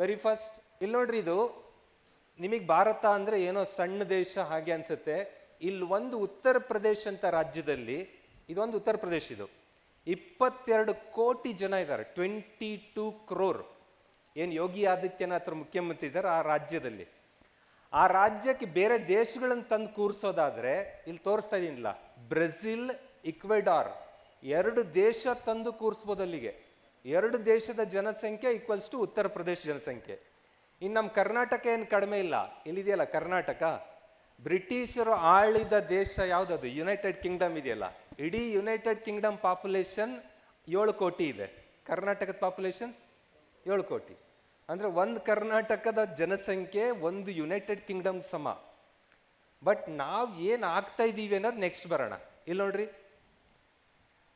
Very first ಇಲ್ಲಿ ನೋಡ್ರಿ ಇದು, ನಿಮಗೆ ಭಾರತ ಅಂದರೆ ಏನೋ ಸಣ್ಣ ದೇಶ ಹಾಗೆ ಅನಿಸುತ್ತೆ. ಇಲ್ಲಿ ಒಂದು ಉತ್ತರ ಪ್ರದೇಶ ಅಂತ ರಾಜ್ಯದಲ್ಲಿ, ಇದೊಂದು ಉತ್ತರ ಪ್ರದೇಶ ಇದು. ಇಪ್ಪತ್ತೆರಡು ಕೋಟಿ ಜನ ಇದ್ದಾರೆ ಟ್ವೆಂಟಿ ಟೂ ಕ್ರೋರ್ ಏನು ಯೋಗಿ ಆದಿತ್ಯನಾಥ್ರ ಮುಖ್ಯಮಂತ್ರಿ ಇದ್ದಾರೆ ಆ ರಾಜ್ಯದಲ್ಲಿ. ಆ ರಾಜ್ಯಕ್ಕೆ ಬೇರೆ ದೇಶಗಳನ್ನು ತಂದು ಕೂರಿಸೋದಾದರೆ ಇಲ್ಲಿ ತೋರಿಸ್ತಾ ಇದ್ದೀನಿಲ್ಲ ಬ್ರೆಜಿಲ್, ಇಕ್ವೆಡಾರ್. ಎರಡು ದೇಶ ತಂದು ಕೂರಿಸ್ಬೋದು ಅಲ್ಲಿಗೆ. ಎರಡು ದೇಶದ ಜನಸಂಖ್ಯೆ ಈಕ್ವಲ್ಸ್ ಟು ಉತ್ತರ ಪ್ರದೇಶ ಜನಸಂಖ್ಯೆ. ಇನ್ನು ನಮ್ಮ ಕರ್ನಾಟಕ ಏನು ಕಡಿಮೆ ಇಲ್ಲ. ಇಲ್ಲಿದೆಯಲ್ಲ ಕರ್ನಾಟಕ? ಬ್ರಿಟಿಷರು ಆಳಿದ ದೇಶ ಯಾವುದದು? ಯುನೈಟೆಡ್ ಕಿಂಗ್ಡಮ್ ಇದೆಯಲ್ಲ. ಇಡೀ ಯುನೈಟೆಡ್ ಕಿಂಗ್ಡಮ್ ಪಾಪ್ಯುಲೇಷನ್ ಏಳು ಕೋಟಿ ಇದೆ. ಕರ್ನಾಟಕದ ಪಾಪ್ಯುಲೇಷನ್ ಏಳು ಕೋಟಿ. ಅಂದರೆ ಒಂದು ಕರ್ನಾಟಕದ ಜನಸಂಖ್ಯೆ ಒಂದು ಯುನೈಟೆಡ್ ಕಿಂಗ್ಡಮ್ ಸಮ. ಬಟ್ ನಾವು ಏನು ಆಗ್ತಾ ಇದ್ದೀವಿ ಅನ್ನೋದು ನೆಕ್ಸ್ಟ್ ಬರೋಣ. ಇಲ್ಲಿ ನೋಡ್ರಿ.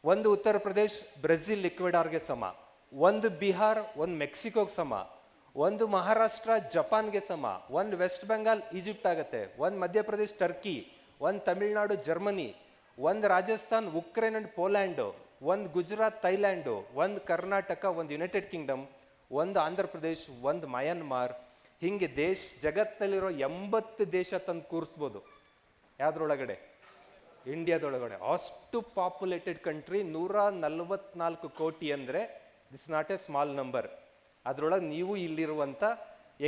ಒಂದು ಉತ್ತರ ಪ್ರದೇಶ್, ಬ್ರೆಜಿಲ್ ಲಿಕ್ವಿಡಾರ್ಗೆ ಸಮ. ಒಂದು ಬಿಹಾರ್, ಒಂದು ಮೆಕ್ಸಿಕೋಗೆ ಸಮ. ಒಂದು ಮಹಾರಾಷ್ಟ್ರ, ಜಪಾನ್ಗೆ ಸಮ. ಒಂದು ವೆಸ್ಟ್ ಬೆಂಗಾಲ್, ಈಜಿಪ್ಟ್ ಆಗತ್ತೆ. ಒಂದು ಮಧ್ಯಪ್ರದೇಶ್, ಟರ್ಕಿ. ಒಂದು ತಮಿಳ್ನಾಡು, ಜರ್ಮನಿ. ಒಂದು ರಾಜಸ್ಥಾನ್, ಉಕ್ರೇನ್ ಅಂಡ್ ಪೋಲ್ಯಾಂಡು. ಒಂದು ಗುಜರಾತ್, ಥೈಲ್ಯಾಂಡು. ಒಂದು ಕರ್ನಾಟಕ, ಒಂದು ಯುನೈಟೆಡ್ ಕಿಂಗ್ಡಮ್. ಒಂದು ಆಂಧ್ರ ಪ್ರದೇಶ್, ಒಂದು ಮಯನ್ಮಾರ್. ಹಿಂಗೆ ದೇಶ ಜಗತ್ತಿನಲ್ಲಿರೋ ಎಂಬತ್ತು ದೇಶ ತಂದು ಕೂರಿಸ್ಬೋದು. ಯಾವ್ದ್ರೊಳಗಡೆ? ಇಂಡಿಯಾದೊಳಗಡೆ. ಅಷ್ಟು ಪಾಪ್ಯುಲೇಟೆಡ್ ಕಂಟ್ರಿ ನೂರ ನಲ್ವತ್ನಾಲ್ಕು ಕೋಟಿ ಅಂದರೆ this not a small number ಅದರೊಳಗೆ ನೀವು ಇಲ್ಲಿರುವಂಥ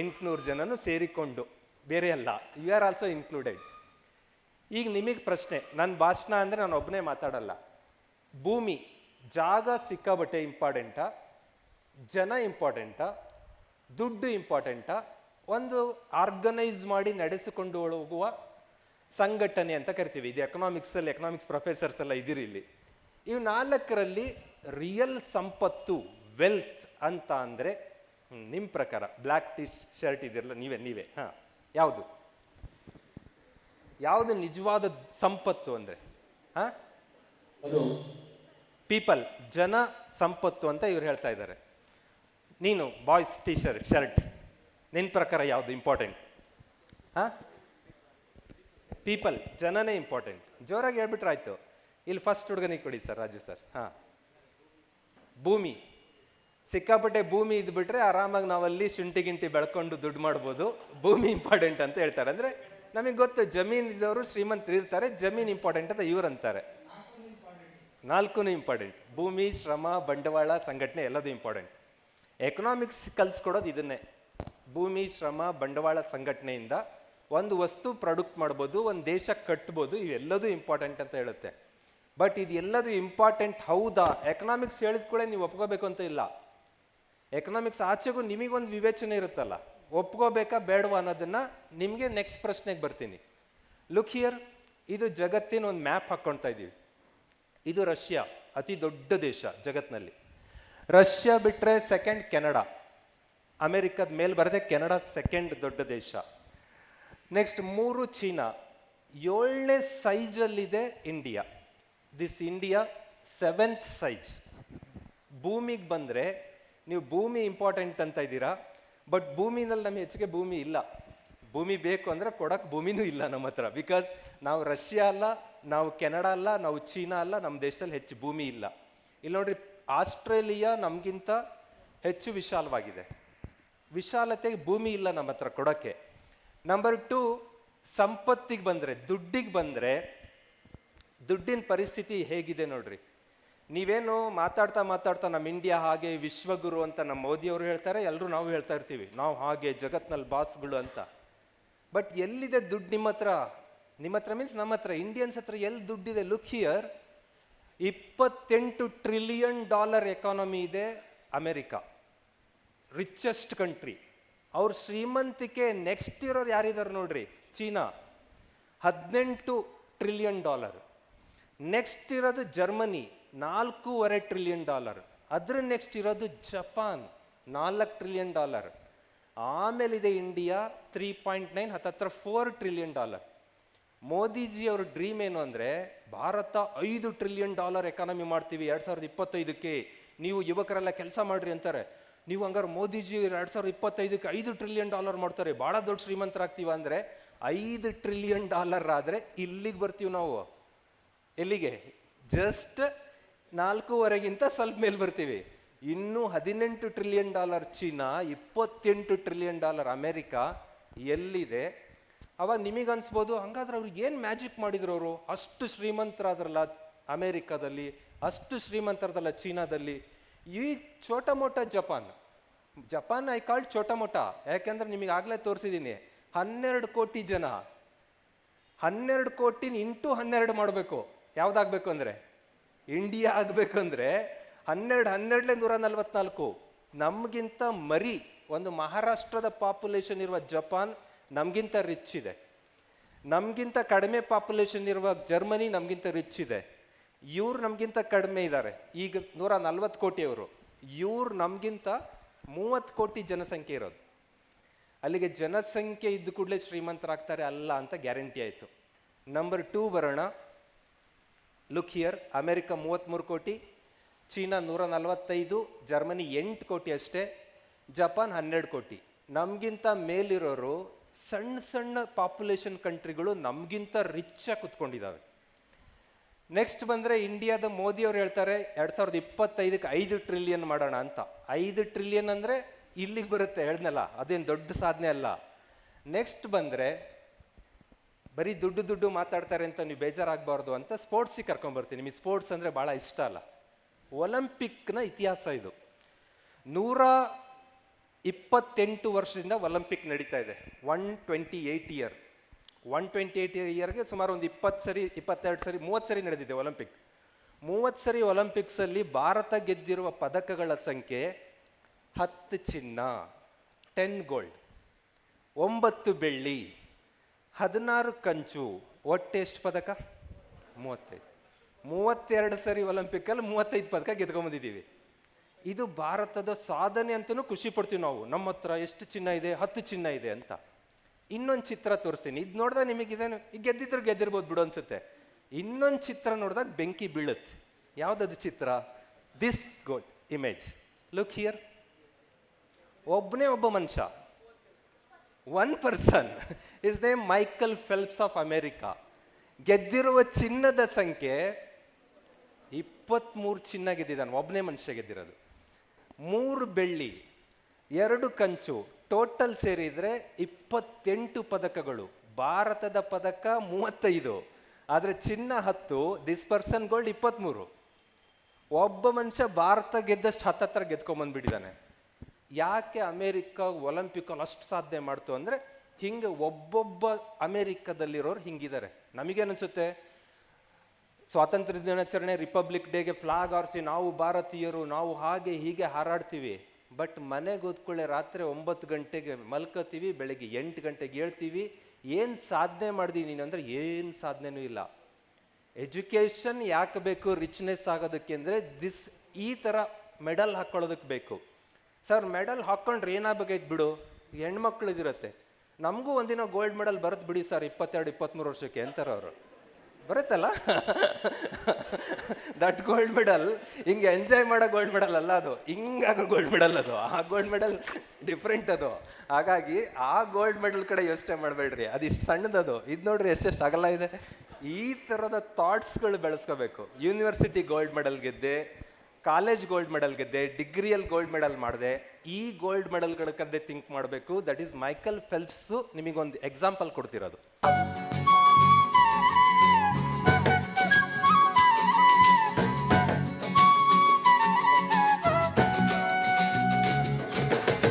ಎಂಟುನೂರು ಜನನೂ ಸೇರಿಕೊಂಡು, ಬೇರೆ ಅಲ್ಲ ಯು ಆರ್ ಆಲ್ಸೋ ಇನ್ಕ್ಲೂಡೆಡ್ ಈಗ ನಿಮಗೆ ಪ್ರಶ್ನೆ ನನ್ನ ಭಾಷಣ ಅಂದರೆ ನಾನು ಒಬ್ಬನೇ ಮಾತಾಡಲ್ಲ. ಭೂಮಿ, ಜಾಗ ಸಿಕ್ಕಾಬಟ್ಟೆ ಇಂಪಾರ್ಟೆಂಟಾ ಜನ ಇಂಪಾರ್ಟೆಂಟಾ ದುಡ್ಡು ಇಂಪಾರ್ಟೆಂಟಾ ಒಂದು ಆರ್ಗನೈಸ್ ಮಾಡಿ ನಡೆಸಿಕೊಂಡು ಹೋಗುವ ಸಂಘಟನೆ ಅಂತ ಕರಿತೀವಿ. ಇದು ಎಕನಾಮಿಕ್ಸಲ್ಲಿ ಎಕನಾಮಿಕ್ಸ್ ಪ್ರೊಫೆಸರ್ಸ್ ಎಲ್ಲ ಇದ್ದೀರಿ ಇಲ್ಲಿ. ಇವು ನಾಲ್ಕರಲ್ಲಿ ರಿಯಲ್ ಸಂಪತ್ತು ವೆಲ್ತ್ ಅಂತ ಅಂದರೆ ನಿಮ್ಮ ಪ್ರಕಾರ ಬ್ಲ್ಯಾಕ್ ಟಿ ಶರ್ಟ್ ಇದಿರಲ್ಲ ನೀವೇ ನೀವೇ ಹಾಂ ಯಾವುದು? ಯಾವುದು ನಿಜವಾದ ಸಂಪತ್ತು ಅಂದರೆ? ಹಾಂ? ಪೀಪಲ್ ಜನ ಸಂಪತ್ತು ಅಂತ ಇವ್ರು ಹೇಳ್ತಾ ಇದ್ದಾರೆ. ನೀನು ಬಾಯ್ಸ್ ಟಿ ಶರ್ಟ್ ಶರ್ಟ್ ನಿನ್ನ ಪ್ರಕಾರ ಯಾವುದು ಇಂಪಾರ್ಟೆಂಟ್ ಹಾಂ? ಪೀಪಲ್ ಜನನೇ ಇಂಪಾರ್ಟೆಂಟ್ ಜೋರಾಗಿ ಹೇಳ್ಬಿಟ್ರೆ ಆಯಿತು. ಇಲ್ಲಿ ಫಸ್ಟ್ ಹುಡುಗನಿಗೆ ಕೊಡಿ ಸರ್, ರಾಜು ಸರ್. ಹಾಂ. ಭೂಮಿ. ಸಿಕ್ಕಾಪಟ್ಟೆ ಭೂಮಿ ಇದ್ಬಿಟ್ರೆ ಆರಾಮಾಗಿ ನಾವಲ್ಲಿ ಶುಂಠಿ ಗಿಂಟಿ ಬೆಳ್ಕೊಂಡು ದುಡ್ಡು ಮಾಡ್ಬೋದು. ಭೂಮಿ ಇಂಪಾರ್ಟೆಂಟ್ ಅಂತ ಹೇಳ್ತಾರೆ. ಅಂದರೆ ನಮಗೆ ಗೊತ್ತು, ಜಮೀನ್ ಇದ್ದವರು ಶ್ರೀಮಂತರು ಇರ್ತಾರೆ, ಜಮೀನ್ ಇಂಪಾರ್ಟೆಂಟ್ ಅಂತ ಇವ್ರು ಅಂತಾರೆ. ನಾಲ್ಕು ಇಂಪಾರ್ಟೆಂಟ್ ಭೂಮಿ, ಶ್ರಮ, ಬಂಡವಾಳ, ಸಂಘಟನೆ ಎಲ್ಲದೂ ಇಂಪಾರ್ಟೆಂಟ್ ಎಕನಾಮಿಕ್ಸ್ ಕಲಿಸ್ಕೊಡೋದು ಇದನ್ನೇ. ಭೂಮಿ, ಶ್ರಮ, ಬಂಡವಾಳ, ಸಂಘಟನೆಯಿಂದ ಒಂದು ವಸ್ತು ಪ್ರೊಡಕ್ಟ್ ಮಾಡ್ಬೋದು, ಒಂದು ದೇಶ ಕಟ್ಬೋದು, ಇವೆಲ್ಲದೂ ಇಂಪಾರ್ಟೆಂಟ್ ಅಂತ ಹೇಳುತ್ತೆ. ಬಟ್ ಇದು ಎಲ್ಲದೂ ಇಂಪಾರ್ಟೆಂಟ್ ಹೌದಾ? ಎಕನಾಮಿಕ್ಸ್ ಹೇಳಿದ ಕೂಡ ನೀವು ಒಪ್ಕೋಬೇಕು ಅಂತ ಇಲ್ಲ. ಎಕನಾಮಿಕ್ಸ್ ಆಚೆಗೂ ನಿಮಗೊಂದು ವಿವೇಚನೆ ಇರುತ್ತಲ್ಲ. ಒಪ್ಕೋಬೇಕಾ ಬೇಡವಾ ಅನ್ನೋದನ್ನು ನಿಮಗೆ ನೆಕ್ಸ್ಟ್ ಪ್ರಶ್ನೆಗೆ ಬರ್ತೀನಿ. ಲುಕ್ ಹಿಯರ್ ಇದು ಜಗತ್ತಿನ ಒಂದು ಮ್ಯಾಪ್ ಹಾಕ್ಕೊಳ್ತಾ ಇದ್ದೀವಿ ಇದು ರಷ್ಯಾ, ಅತಿ ದೊಡ್ಡ ದೇಶ ಜಗತ್ತಿನಲ್ಲಿ ರಷ್ಯಾ ಬಿಟ್ಟರೆ ಸೆಕೆಂಡ್ ಕೆನಡಾ. ಅಮೆರಿಕದ ಮೇಲೆ ಬರದೆ ಕೆನಡಾ ಸೆಕೆಂಡ್ ದೊಡ್ಡ ದೇಶ. ನೆಕ್ಸ್ಟ್ ಮೂರು ಚೀನಾ. ಏಳನೇ ಸೈಜಲ್ಲಿದೆ India. This India seventh size ಭೂಮಿಗೆ ಬಂದರೆ, ನೀವು ಭೂಮಿ ಇಂಪಾರ್ಟೆಂಟ್ ಅಂತ ಇದ್ದೀರಾ? ಬಟ್ ಭೂಮಿನಲ್ಲಿ ನಮಗೆ ಹೆಚ್ಚಿಗೆ ಭೂಮಿ ಇಲ್ಲ. ಭೂಮಿ ಬೇಕು ಅಂದರೆ ಕೊಡಕ್ಕೆ ಭೂಮಿನೂ ಇಲ್ಲ ನಮ್ಮ ಹತ್ರ. ಬಿಕಾಸ್ ನಾವು ರಷ್ಯಾ ಅಲ್ಲ, ನಾವು ಕೆನಡಾ ಅಲ್ಲ, ನಾವು ಚೀನಾ ಅಲ್ಲ, ನಮ್ಮ ದೇಶದಲ್ಲಿ ಹೆಚ್ಚು ಭೂಮಿ ಇಲ್ಲ. ಇಲ್ಲಿ ನೋಡ್ರಿ, ಆಸ್ಟ್ರೇಲಿಯಾ ನಮಗಿಂತ ಹೆಚ್ಚು ವಿಶಾಲವಾಗಿದೆ. ವಿಶಾಲತೆಗೆ ಭೂಮಿ ಇಲ್ಲ ನಮ್ಮ ಹತ್ರ ಕೊಡೋಕ್ಕೆ. ನಂಬರ್ ಟು ಸಂಪತ್ತಿಗೆ ಬಂದರೆ, ದುಡ್ಡಿಗೆ ಬಂದರೆ ದುಡ್ಡಿನ ಪರಿಸ್ಥಿತಿ ಹೇಗಿದೆ ನೋಡ್ರಿ. ನೀವೇನು ಮಾತಾಡ್ತಾ ಮಾತಾಡ್ತಾ ನಮ್ಮ ಇಂಡಿಯಾ ಹಾಗೆ ವಿಶ್ವಗುರು ಅಂತ ನಮ್ಮ ಮೋದಿಯವರು ಹೇಳ್ತಾರೆ ಎಲ್ಲರೂ ನಾವು ಹೇಳ್ತಾ ಇರ್ತೀವಿ, ನಾವು ಹಾಗೆ ಜಗತ್ನಲ್ಲಿ ಬಾಸ್ಗಳು ಅಂತ. ಬಟ್ ಎಲ್ಲಿದೆ ದುಡ್ಡು ನಿಮ್ಮ ಹತ್ರ? ನಿಮ್ಮ ಹತ್ರ ಮೀನ್ಸ್ ನಮ್ಮ ಹತ್ರ ಇಂಡಿಯನ್ಸ್ ಹತ್ರ ಎಲ್ಲಿ ದುಡ್ಡಿದೆ? ಲುಕ್ ಹಿಯರ್ ಇಪ್ಪತ್ತೆಂಟು ಟ್ರಿಲಿಯನ್ ಡಾಲರ್ ಎಕಾನಮಿ ಇದೆ ಅಮೆರಿಕ. ರಿಚೆಸ್ಟ್ ಕಂಟ್ರಿ ಅವ್ರ ಶ್ರೀಮಂತಿಕೆ ನೆಕ್ಸ್ಟ್ ಇರೋರು ಯಾರಿದ್ದಾರೆ ನೋಡ್ರಿ? ಚೀನಾ. ಹದಿನೆಂಟು ಟ್ರಿಲಿಯನ್ ಡಾಲರ್ ನೆಕ್ಸ್ಟ್ ಇರೋದು ಜರ್ಮನಿ, ನಾಲ್ಕೂವರೆ ಟ್ರಿಲಿಯನ್ ಡಾಲರ್ ಅದ್ರ ನೆಕ್ಸ್ಟ್ ಇರೋದು ಜಪಾನ್, ನಾಲ್ಕು ಟ್ರಿಲಿಯನ್ ಡಾಲರ್ ಆಮೇಲಿದೆ ಇಂಡಿಯಾ ತ್ರೀ ಪಾಯಿಂಟ್ ನೈನ್ ಹತ್ತತ್ರ ಫೋರ್ ಟ್ರಿಲಿಯನ್ ಡಾಲರ್ ಮೋದಿಜಿ ಅವ್ರ ಡ್ರೀಮ್ ಏನು ಅಂದರೆ, ಭಾರತ ಐದು ಟ್ರಿಲಿಯನ್ ಡಾಲರ್ ಎಕಾನಮಿ ಮಾಡ್ತೀವಿ ಎರಡು ಸಾವಿರದ ಇಪ್ಪತ್ತೈದಕ್ಕೆ. ನೀವು ಯುವಕರೆಲ್ಲ ಕೆಲಸ ಮಾಡ್ರಿ ಅಂತಾರೆ. ನೀವು ಹಂಗಾರೆ ಮೋದಿಜಿ ಎರಡು ಸಾವಿರದ ಇಪ್ಪತ್ತೈದಕ್ಕೆ ಐದು ಟ್ರಿಲಿಯನ್ ಡಾಲರ್ ಮಾಡ್ತಾರೆ. ಭಾಳ ದೊಡ್ಡ ಶ್ರೀಮಂತರಾಗ್ತೀವ ಅಂದರೆ ಐದು ಟ್ರಿಲಿಯನ್ ಡಾಲರ್ ಆದರೆ ಇಲ್ಲಿಗೆ ಬರ್ತೀವಿ ನಾವು. ಎಲ್ಲಿಗೆ? ಜಸ್ಟ್ ನಾಲ್ಕೂವರೆಗಿಂತ ಸ್ವಲ್ಪ ಮೇಲೆ ಬರ್ತೀವಿ. ಇನ್ನೂ ಹದಿನೆಂಟು ಟ್ರಿಲಿಯನ್ ಡಾಲರ್ ಚೀನಾ, ಇಪ್ಪತ್ತೆಂಟು ಟ್ರಿಲಿಯನ್ ಡಾಲರ್ ಅಮೇರಿಕಾ ಎಲ್ಲಿದೆ? ಅವಾಗ ನಿಮಗನ್ಸ್ಬೋದು ಹಂಗಾದ್ರೆ ಅವ್ರಿಗೆ ಏನು ಮ್ಯಾಜಿಕ್ ಮಾಡಿದ್ರು ಅವರು? ಅಷ್ಟು ಶ್ರೀಮಂತರಾದ್ರಲ್ಲ ಅಮೇರಿಕಾದಲ್ಲಿ, ಅಷ್ಟು ಶ್ರೀಮಂತರದಲ್ಲ ಚೀನಾದಲ್ಲಿ. ಈ ಚೋಟ ಮೋಟ ಜಪಾನ್ ಜಪಾನ್ ಐ ಕಾಲ್ಡ್ ಚೋಟ ಮೋಟ, ಯಾಕೆಂದ್ರೆ ನಿಮಗೆ ಆಗಲೇ ತೋರಿಸಿದ್ದೀನಿ ಹನ್ನೆರಡು ಕೋಟಿ ಜನ, ಹನ್ನೆರಡು ಕೋಟಿನ ಇಂಟು ಹನ್ನೆರಡು ಮಾಡಬೇಕು. ಯಾವ್ದಾಗಬೇಕು ಅಂದರೆ? ಇಂಡಿಯಾ ಆಗಬೇಕು ಅಂದರೆ ಹನ್ನೆರಡು, ಹನ್ನೆರಡಲೇ ನೂರ ನಲ್ವತ್ನಾಲ್ಕು. ನಮಗಿಂತ ಮರಿ ಒಂದು ಮಹಾರಾಷ್ಟ್ರದ ಪಾಪ್ಯುಲೇಷನ್ ಇರುವ ಜಪಾನ್ ನಮಗಿಂತ ರಿಚ್ ಇದೆ. ನಮಗಿಂತ ಕಡಿಮೆ ಪಾಪ್ಯುಲೇಷನ್ ಇರುವ ಜರ್ಮನಿ ನಮಗಿಂತ ರಿಚ್ ಇದೆ. ಇವ್ರು ನಮಗಿಂತ ಕಡಿಮೆ ಇದ್ದಾರೆ ಈಗ ನೂರ ನಲ್ವತ್ತು ಕೋಟಿಯವರು. ಇವ್ರು ನಮಗಿಂತ ಮೂವತ್ತು ಕೋಟಿ ಜನಸಂಖ್ಯೆ ಇರೋದು. ಅಲ್ಲಿಗೆ ಜನಸಂಖ್ಯೆ ಇದ್ದ ಕೂಡಲೇ ಶ್ರೀಮಂತರಾಗ್ತಾರೆ ಅಲ್ಲ ಅಂತ ಗ್ಯಾರಂಟಿ ಆಯಿತು. ನಂಬರ್ ಟೂ ಬರೋಣ. ಲುಕ್ ಹಿಯರ್ ಅಮೆರಿಕ ಮೂವತ್ತ್ಮೂರು ಕೋಟಿ, ಚೀನಾ ನೂರ ನಲವತ್ತೈದು, ಜರ್ಮನಿ ಎಂಟು ಕೋಟಿ ಅಷ್ಟೇ, ಜಪಾನ್ ಹನ್ನೆರಡು ಕೋಟಿ. ನಮಗಿಂತ ಮೇಲಿರೋರು ಸಣ್ಣ ಸಣ್ಣ ಪಾಪ್ಯುಲೇಷನ್ ಕಂಟ್ರಿಗಳು ನಮಗಿಂತ ರಿಚ್ಚಾಗಿ ಕುತ್ಕೊಂಡಿದ್ದಾವೆ ನೆಕ್ಸ್ಟ್ ಬಂದರೆ ಇಂಡಿಯಾದ ಮೋದಿಯವ್ರು ಹೇಳ್ತಾರೆ, ಎರಡು ಸಾವಿರದ ಇಪ್ಪತ್ತೈದಕ್ಕೆ ಐದು ಟ್ರಿಲಿಯನ್ ಮಾಡೋಣ ಅಂತ. ಐದು ಟ್ರಿಲಿಯನ್ ಅಂದರೆ ಇಲ್ಲಿಗೆ ಬರುತ್ತೆ ಹೇಳ್ದಲ್ಲ ಅದೇನು ದೊಡ್ಡ ಸಾಧನೆ ಅಲ್ಲ. ನೆಕ್ಸ್ಟ್ ಬಂದರೆ, ಬರೀ ದುಡ್ಡು ದುಡ್ಡು ಮಾತಾಡ್ತಾರೆ ಅಂತ ನೀವು ಬೇಜಾರಾಗಬಾರ್ದು ಅಂತ ಸ್ಪೋರ್ಟ್ಸಿಗೆ ಕರ್ಕೊಂಬರ್ತೀನಿ. ನಿಮಗೆ ಸ್ಪೋರ್ಟ್ಸ್ ಅಂದರೆ ಭಾಳ ಇಷ್ಟ ಅಲ್ಲ. ಒಲಂಪಿಕ್ನ ಇತಿಹಾಸ ಇದು. ನೂರ ಇಪ್ಪತ್ತೆಂಟು ವರ್ಷದಿಂದ ಒಲಿಂಪಿಕ್ ನಡೀತಾ ಇದೆ. One twenty eight year one twenty eight ಇಯರ್ಗೆ ಸುಮಾರು ಒಂದು ಇಪ್ಪತ್ತು ಸರಿ, ಇಪ್ಪತ್ತೆರಡು ಸರಿ, ಮೂವತ್ತು ಸರಿ ನಡೆದಿದೆ ಒಲಿಂಪಿಕ್ ಮೂವತ್ತು ಸರಿ ಒಲಿಂಪಿಕ್ಸಲ್ಲಿ ಭಾರತ ಗೆದ್ದಿರುವ ಪದಕಗಳ ಸಂಖ್ಯೆ ಹತ್ತು ಚಿನ್ನ ಟೆನ್ ಗೋಲ್ಡ್ ಒಂಬತ್ತು ಬೆಳ್ಳಿ, ಹದಿನಾರು ಕಂಚು. ಒಟ್ಟೆಷ್ಟು ಪದಕ? ಮೂವತ್ತೈದು. ಮೂವತ್ತೆರಡು ಸರಿ ಒಲಿಂಪಿಕ್ಕಲ್ಲಿ ಮೂವತ್ತೈದು ಪದಕ ಗೆದ್ಕೊಂಬಂದಿದ್ದೀವಿ. ಇದು ಭಾರತದ ಸಾಧನೆ ಅಂತಲೂ ಖುಷಿ ಪಡ್ತೀವಿ ನಾವು. ನಮ್ಮ ಹತ್ರ ಎಷ್ಟು ಚಿನ್ನ ಇದೆ, ಹತ್ತು ಚಿನ್ನ ಇದೆ ಅಂತ. ಇನ್ನೊಂದು ಚಿತ್ರ ತೋರಿಸ್ತೀನಿ. ಇದು ನೋಡಿದಾಗ ನಿಮಗಿದೇನು? ಈಗ ಗೆದ್ದಿದ್ರು ಗೆದ್ದಿರ್ಬೋದು ಬಿಡು ಅನ್ಸುತ್ತೆ. ಇನ್ನೊಂದು ಚಿತ್ರ ನೋಡಿದಾಗ ಬೆಂಕಿ ಬೀಳುತ್ತೆ. ಯಾವುದದು ಚಿತ್ರ? This gold image look here ಒಬ್ಬನೇ ಒಬ್ಬ ಮನುಷ್ಯ. One person is name Michael Phelps of America ಗೆದ್ದಿರುವ ಚಿನ್ನದ ಸಂಖ್ಯೆ ಇಪ್ಪತ್ತ್ಮೂರು ಚಿನ್ನ ಗೆದ್ದಿದ್ದಾನೆ. ಒಬ್ಬನೇ ಮನುಷ್ಯ ಗೆದ್ದಿರೋದು. ಮೂರು ಬೆಳ್ಳಿ, ಎರಡು ಕಂಚು ಟೋಟಲ್ ಸೇರಿದರೆ ಇಪ್ಪತ್ತೆಂಟು ಪದಕಗಳು. ಭಾರತದ ಪದಕ ಮೂವತ್ತೈದು. ಆದರೆ ಚಿನ್ನ ಹತ್ತು ದಿಸ್ ಪರ್ಸನ್ ಗೋಲ್ಡ್ ಇಪ್ಪತ್ತ್ಮೂರು ಒಬ್ಬ ಮನುಷ್ಯ ಭಾರತ ಗೆದ್ದಷ್ಟು ಹತ್ತತ್ರ ಗೆದ್ಕೊಂಬಂದ್ಬಿಟ್ಟಿದ್ದಾನೆ ಯಾಕೆ ಅಮೇರಿಕ ಒಲಿಂಪಿಕಲ್ಲಿ ಅಷ್ಟು ಸಾಧನೆ ಮಾಡ್ತು ಅಂದರೆ ಹಿಂಗೆ ಒಬ್ಬೊಬ್ಬ ಅಮೇರಿಕದಲ್ಲಿರೋರು ಹಿಂಗಿದ್ದಾರೆ ನಮಗೇನನ್ಸುತ್ತೆ? ಸ್ವಾತಂತ್ರ್ಯ ದಿನಾಚರಣೆ ರಿಪಬ್ಲಿಕ್ ಡೇಗೆ ಫ್ಲಾಗ್ ಆರಿಸಿ ನಾವು ಭಾರತೀಯರು, ನಾವು ಹಾಗೆ ಹೀಗೆ ಹಾರಾಡ್ತೀವಿ. ಬಟ್ ಮನೆಗೆ ಓದ್ಕೊಳ್ಳೆ ರಾತ್ರಿ ಒಂಬತ್ತು ಗಂಟೆಗೆ ಮಲ್ಕೋತೀವಿ ಬೆಳಗ್ಗೆ ಎಂಟು ಗಂಟೆಗೆ ಹೇಳ್ತೀವಿ ಏನು ಸಾಧನೆ ಮಾಡಿದೀನಿ ನೀನು ಅಂದರೆ ಏನು ಸಾಧನೆನೂ ಇಲ್ಲ. ಎಜುಕೇಷನ್ ಯಾಕೆ ಬೇಕು ರಿಚ್ನೆಸ್ ಆಗೋದಕ್ಕೆ ಅಂದರೆ ದಿಸ್ ಈ ಥರ ಮೆಡಲ್ ಹಾಕ್ಕೊಳ್ಳೋದಕ್ಕೆ ಬೇಕು. ಸರ್ ಮೆಡಲ್ ಹಾಕ್ಕೊಂಡ್ರೆ ಏನಾಗಬೇಕಾಯ್ತು ಬಿಡು? ಹೆಣ್ಮಕ್ಳು ಇದಿರುತ್ತೆ. ನಮಗೂ ಒಂದಿನ ಗೋಲ್ಡ್ ಮೆಡಲ್ ಬರುತ್ತೆ ಬಿಡಿ ಸರ್ ಇಪ್ಪತ್ತೆರಡು ಇಪ್ಪತ್ತ್ಮೂರು ವರ್ಷಕ್ಕೆ ಅಂತಾರೆ ಅವರು ಬರುತ್ತಲ್ಲ? ದಟ್ ಗೋಲ್ಡ್ ಮೆಡಲ್ ಹಿಂಗೆ ಎಂಜಾಯ್ ಮಾಡೋ ಗೋಲ್ಡ್ ಮೆಡಲ್ ಅಲ್ಲ ಅದು. ಹಿಂಗಾಗೋ ಗೋಲ್ಡ್ ಮೆಡಲ್ ಅದು. ಆ ಗೋಲ್ಡ್ ಮೆಡಲ್ ಡಿಫ್ರೆಂಟ್ ಅದು. ಹಾಗಾಗಿ ಆ ಗೋಲ್ಡ್ ಮೆಡಲ್ ಕಡೆ ಯೋಚನೆ ಮಾಡಬೇಡ್ರಿ. ಅದು ಇಷ್ಟು ಸಣ್ಣದದು. ಇದು ನೋಡ್ರಿ ಎಷ್ಟೆಷ್ಟು ಅಗಲ ಇದೆ. ಈ ಥರದ ಥಾಟ್ಸ್ಗಳು ಬೆಳೆಸ್ಕೋಬೇಕು. ಯೂನಿವರ್ಸಿಟಿ ಗೋಲ್ಡ್ ಮೆಡಲ್ ಗೆದ್ದೆ ಕಾಲೇಜ್ ಗೋಲ್ಡ್ ಮೆಡಲ್ ಗೆದ್ದೆ ಡಿಗ್ರಿಯಲ್ಲಿ ಗೋಲ್ಡ್ ಮೆಡಲ್ ಮಾಡಿದೆ. ಈ ಗೋಲ್ಡ್ ಮೆಡಲ್ಗಳ ಕಡೆ ಥಿಂಕ್ ಮಾಡಬೇಕು. ದಟ್ ಈಸ್ ಮೈಕಲ್ ಫೆಲ್ಪ್ಸು ನಿಮಗೊಂದು ಎಕ್ಸಾಂಪಲ್ ಕೊಡ್ತಿರೋದು.